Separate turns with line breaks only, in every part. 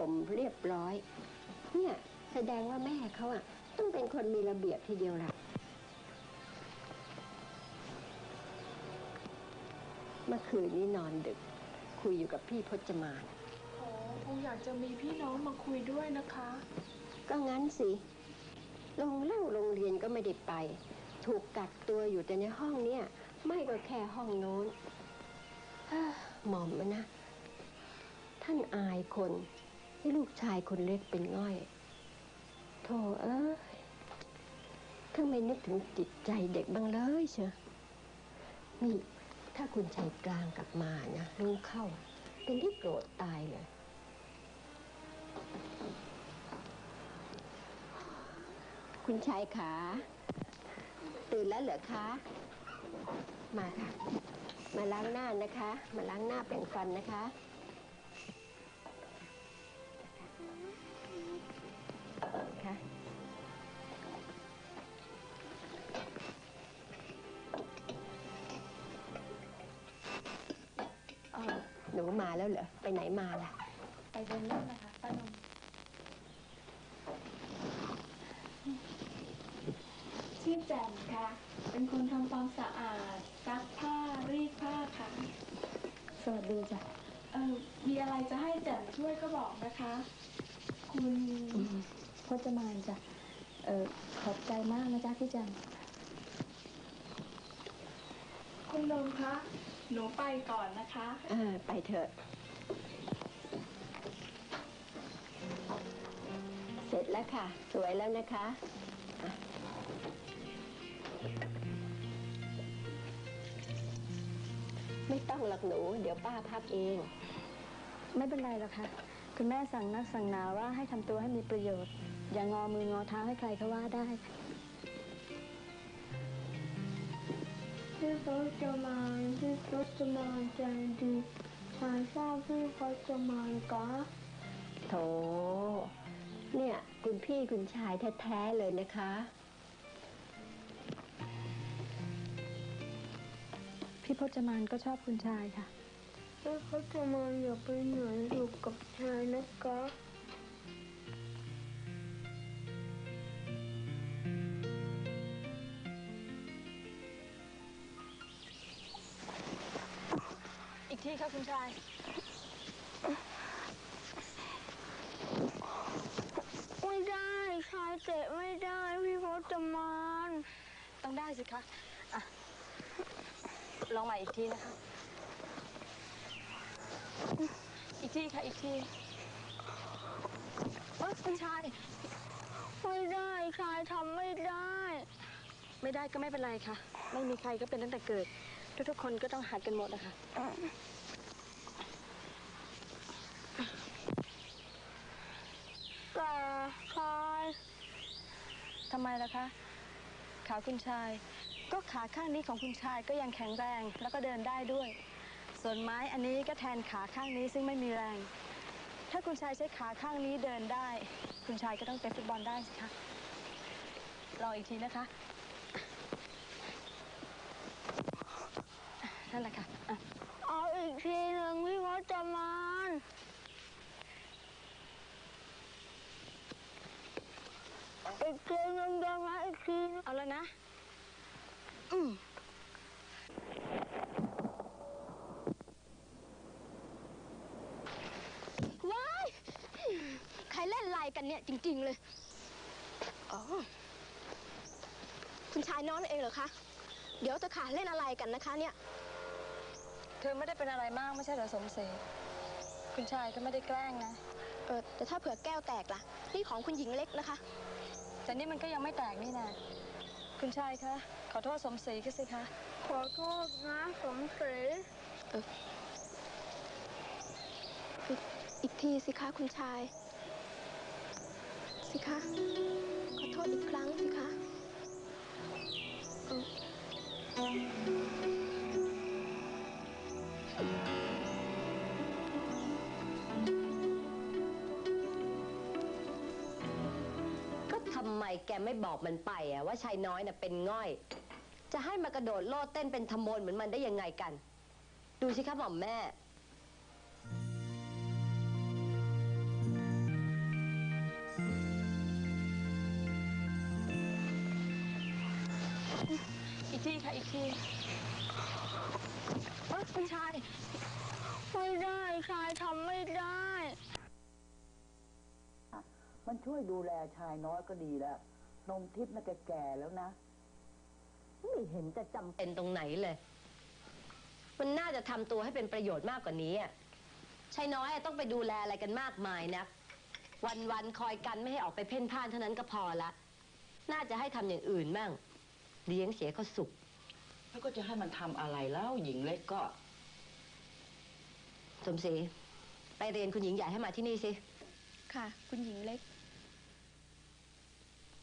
ผมเรียบร้อย เนี่ยแสดงว่าแม่เขาอะต้องเป็นคนมีระเบียบทีเดียวล่ะเมื่อคืนนี้นอนดึก คุยอยู่กับพี่พจมาน
โอ้คงอยากจะมีพี่น้องมาคุยด้วยนะคะ
ก็งั้นสิโรงเล่าโรงเรียนก็ไม่ได้ไป ถูกกักตัวอยู่แต่ในห้องเนี่ย ไม่ก็แค่ห้องโน้นเอ้อหม่อมอะนะ ท่านอายคน ที่ลูกชายคนเล็กเป็นง่อย โธ่เอ้ยถ้าไม่นึกถึงจิตใจเด็กบ้างเลยเชียวนี่ถ้าคุณชายกลางกลับมานะรู้เข้า เป็นที่โกรธตายเลยคุณชายขาตื่นแล้วเหรอคะ มาค่ะ มาล้างหน้านะคะ มาล้างหน้าแปรงฟันนะคะ ค่ะอ้าวหนูมาแล้วเหรอ ไปไหนมาล่ะ
ไปเดินเล่นนะคะป้านมชื่อแจ่มค่ะ เป็นคนทำความสะอาดซักผ้ารีดผ้าค่ะ
สวัสดีจ้ะ
เออมีอะไรจะให้แจ่มช่วยก็บอกนะคะ คุณ
พ จมานจ้ะเออขอบใจมากนะจ๊ะพี่จัน
คุณนมคะ หนูไปก่อนนะคะ
เออไปเถอะ เสร็จแล้วค่ะ สวยแล้วนะคะอะไม่ต้องหรอกหนู เดี๋ยวป้าพับเอง
ไม่เป็นไรหรอกค่ะ คุณแม่สั่งนักสั่งหนาว่าให้ทำตัวให้มีประโยชน์ อย่างงอมืองอเท้าให้ใครเขาว่าได้
พี่เขาจะมาพี่เขาจะมาใจดีหาทราบพี่เขาจะมาก็
โถเนี่ยคุณพี่คุณชายแท้ๆเลยนะคะ
พี่พจมานก็ชอบคุณชายค่ะ
พี่เขาจะมาอย่าไปไหนอยู่กับชายนะคะ
ค่ะคุณชาย
ไม่ได้ชายเตะไม่ได้พี่เขาจะมาน
ต้องได้สิคะอะลองใหม่อีกทีนะคะ อีกทีค่ะอีกทีเอยคุณชาย
ไม่ได้ชายทำไม่ได้
ไม่ได้ก็ไม่เป็นไรค่ะ ไม่มีใครก็เป็นตั้งแต่เกิด ทุกๆคนก็ต้องหัดกันหมดนะคะ
แต่ชาย
ทำไมล่ะคะขาคุณชาย ก็ขาข้างนี้ของคุณชายก็ยังแข็งแรงแล้วก็เดินได้ด้วย ส่วนไม้อันนี้ก็แทนขาข้างนี้ซึ่งไม่มีแรง ถ้าคุณชายใช้ขาข้างนี้เดินได้ คุณชายก็ต้องเตะฟุตบอลได้สิคะลองอีกทีนะคะนั่นแหละค่ะอะ
เอาอีกทีหนึ่งพี่เขาจมานอีกที
เอาแล้วนะ อืม
ว้าย ใครเล่นอะไรกันเนี่ยจริง ๆ เลย อ๋อ คุณชายนอนเองเหรอคะ เดี๋ยวจะค่ะเล่นอะไรกันนะคะเนี่ย
เธอไม่ได้เป็นอะไรมากไม่ใช่เหรอสมศรีคุณชายก็ไม่ได้แกล้งนะ
เออแต่ถ้าเผื่อแก้วแตกล่ะ นี่ของคุณหญิงเล็กนะคะ
แต่นี่มันก็ยังไม่แตกนี่นะ คุณชายคะ ขอโทษสมศรีก็สิคะ
ขอโทษนะสมศรี
อีกทีสิคะคุณชาย สิคะ ขอโทษอีกครั้งสิคะเออ
แกไม่บอกมันไปอะว่าชายน้อยน่ะเป็นง่อย จะให้มากระโดดโลดเต้นเป็นทมนเหมือนมันได้ยังไงกัน ดูสิคะหม่อมแม่ อี
กทีค่ะอีกทีเอ้ยคุณชาย
ไม่ได้ชายทำไม่ได้
มันช่วยดูแลชายน้อยก็ดีแล้ว นมทิพย์น่ะแก่ๆแล้วนะ
ไม่เห็นจะจำเป็นตรงไหนเลย มันน่าจะทำตัวให้เป็นประโยชน์มากกว่านี้อะชายน้อยอะต้องไปดูแลอะไรกันมากมายนะวันๆคอยกันไม่ให้ออกไปเพ่นพ่านเท่านั้นก็พอละ น่าจะให้ทำอย่างอื่นบ้างเลี้ยงเสียเขาสุข
แล้วก็จะให้มันทำอะไรแล้วหญิงเล็กก็
สมศรีไปเรียนคุณหญิงใหญ่ให้มาที่นี่สิ
ค่ะ คุณหญิงเล็ก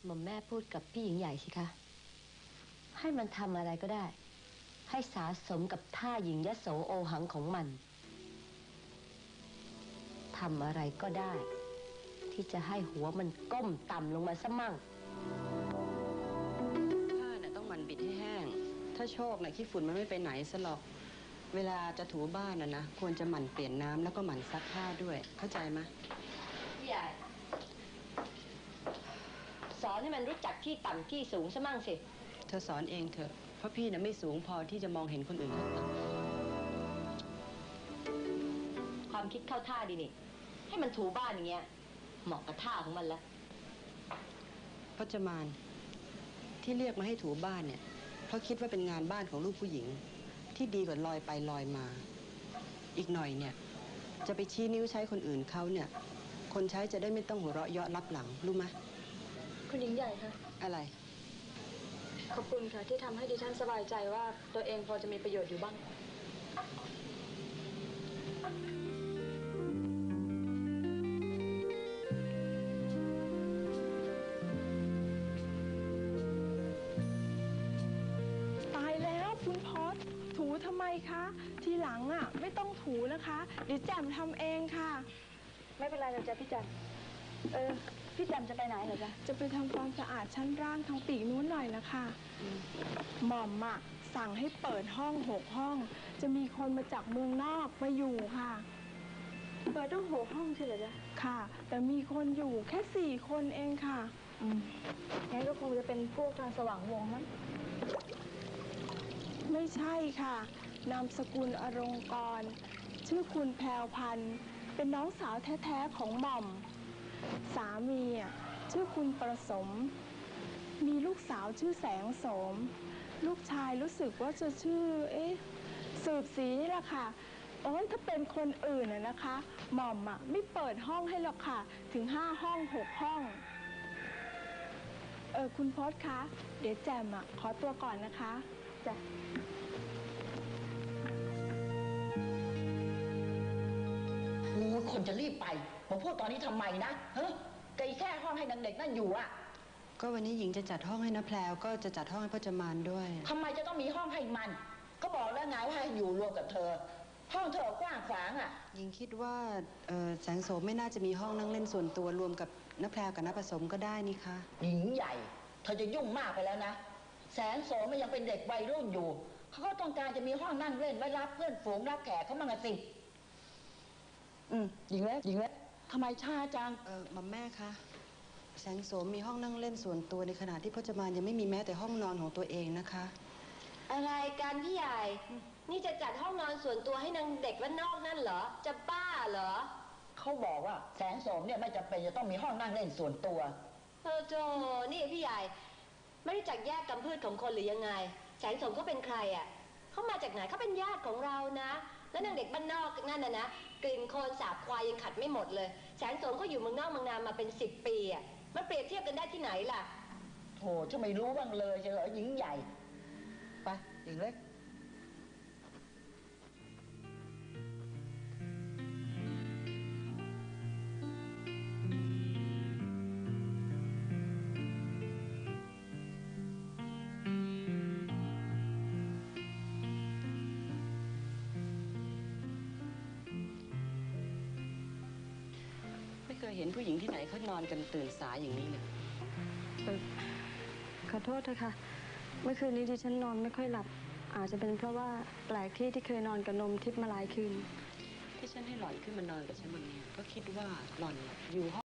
หม่อมแม่พูดกับพี่หญิงใหญ่สิคะ ให้มันทำอะไรก็ได้ ให้สาสมกับท่าหญิงยโสโอหังของมันทำอะไรก็ได้ ที่จะให้หัวมันก้มต่ำลงมาซะมั่ง
ผ้าเนี่ยต้องหมั่นบิดให้แห้ง ถ้าโชคเนี่ยขี้ฝุ่นมันไม่ไปไหนซะหรอก เวลาจะถูบ้านนะนะ ควรจะหมั่นเปลี่ยนน้ำแล้วก็หมั่นซักผ้าด้วย เข้าใจไหม
พี่ใหญ่สอน ให้มันรู้จักที่ต่ำที่สูงซะมั่งสิ
เธอสอนเองเถอะ เพราะพี่น่ะไม่สูงพอที่จะมองเห็นคนอื่นเขาต่
ความคิดเข้าท่าดีนี่ ให้มันถูบ้านอย่างเงี้ย เหมาะกับท่าของมันแล้วำ
พจมาน ที่เรียกมาให้ถูบ้านเนี่ย เพราะคิดว่าเป็นงานบ้านของลูกผู้หญิง ที่ดีกว่าลอยไปลอยมา อีกหน่อยเนี่ย จะไปชี้นิ้วใช้คนอื่นเขาเนี่ย คนใช้จะได้ไม่ต้องหัวเราะเยาะรับหลังรู้ไหม
คุณหญิงใหญ่ค่ะ
อะไร
ขอบคุณค่ะ ที่ทำให้ดิฉันสบายใจว่าตัวเองพอจะมีประโยชน์อยู่บ้าง
ตายแล้วคุณพอดถูทำไมคะ ทีหลังอะ ไม่ต้องถูนะคะ เดี๋ยวแจ่มทำเองค่ะ
ไม่เป็นไรหรอกจ้ะพี่จัน เออ พี่จันจะไปไหนเหรอจ๊ะ
จะไปทำความสะอาดชั้นล่างทางปีกนู้นหน่อยนะคะหม่อมอะสั่งให้เปิดห้องหกห้อง จะมีคนมาจากเมืองนอกมาอยู่ค่ะ
เปิดต้องหกห้องใช่เหรอจ๊ะ
ค่ะ แต่มีคนอยู่แค่สี่คนเองค่ะ
อืมงั้นก็คงจะเป็นพวกทางสว่างวงมั้ง
ไม่ใช่ค่ะ นามสกุลอรงกร ชื่อคุณแพรวพันธ์ เป็นน้องสาวแท้ ๆ ของหม่อม สามีอะชื่อคุณประสม มีลูกสาวชื่อแสงสม ลูกชายรู้สึกว่าจะชื่อ เอ๊ะ สืบสีนี่แหละค่ะ โอ้ยถ้าเป็นคนอื่นน่ะนะคะ หม่อมอะไม่เปิดห้องให้หรอกค่ะ ถึงห้าห้องหกห้อง เออ คุณพศคะ เดี๋ยวแจมอะ ขอตัวก่อนนะคะจ้ะ
โอ้ยคนจะรีบไป ผมพูดตอนนี้ทำไมนะเฮ้ยไกแค่ห้องให้นางเด็กนั่นอยู่อะ
ก็วันนี้หญิงจะจัดห้องให้นะแพลวก็จะจัดห้องให้พจมานด้วย
ทำไมจะต้องมีห้องให้มัน ก็บอกแล้วไงว่าให้อยู่รวมกับเธอ ห้องเธอกว้างขวางอะ
หญิงคิดว่าเอ่อแสงโสมไม่น่าจะมีห้องนั่งเล่นส่วนตัวรวมกับน้าแพรวกับน้าผสมก็ได้นี่คะ
หญิงใหญ่ เธอจะยุ่งมากไปแล้วนะ แสนโสมมันยังเป็นเด็กวัยรุ่นอยู่เขาก็ต้องการจะมีห้องนั่งเล่นไว้รับเพื่อนฝูงรับแขกเขามั่งอะสิ อืมหญิงเล็กหญิงเล็ก ทำไมช้าจัง
เออหมอมแม่คะ แสงโสมมีห้องนั่งเล่นส่วนตัวในขณะที่พจมานยังไม่มีแม้แต่ห้องนอนของตัวเองนะคะ
อะไรกันพี่ใหญ่ นี่จะจัดห้องนอนส่วนตัวให้นางเด็กว่านนอกนั่นเหรอ จะบ้าเหรอ
เขาบอกว่าแสนโสมเนี่ยไม่จำเป็นจะต้องมีห้องนั่งเล่นส่วนตัว
เออโจนี่พี่ใหญ่ ไม่รู้จักแยกกำพืชของคนหรือยังไง แสนสมเขาเป็นใครอะ เขามาจากไหนเขาเป็นญาติของเรานะ แล้วนางเด็กบ้านนอกนั่นนะนะกลิ่นโคลนสาบควายยังขัดไม่หมดเลย แสนสมเขาอยู่เมืองนอกเมืองนามาเป็นสิบปีอะมันเปรียบเทียบกันได้ที่ไหนล่ะ
โถจะไม่รู้บ้างเลยจะเหรอหญิงใหญ่ไปหญิงเล็ก
ยเห็นผู้หญิงที่ไหนเขานอนกันตื่นสายอย่างนี้เลย
ขอโทษเถอะค่ะ เมื่อคืนนี้ดิฉันนอนไม่ค่อยหลับ อาจจะเป็นเพราะว่าแปลกที่ที่เคยนอนกับนมทิพย์มาหลายคืน
ที่ฉันให้หล่อนขึ้นมานอนกับฉันวันนี้ก็คิดว่าหล่อนอยู่ห้อง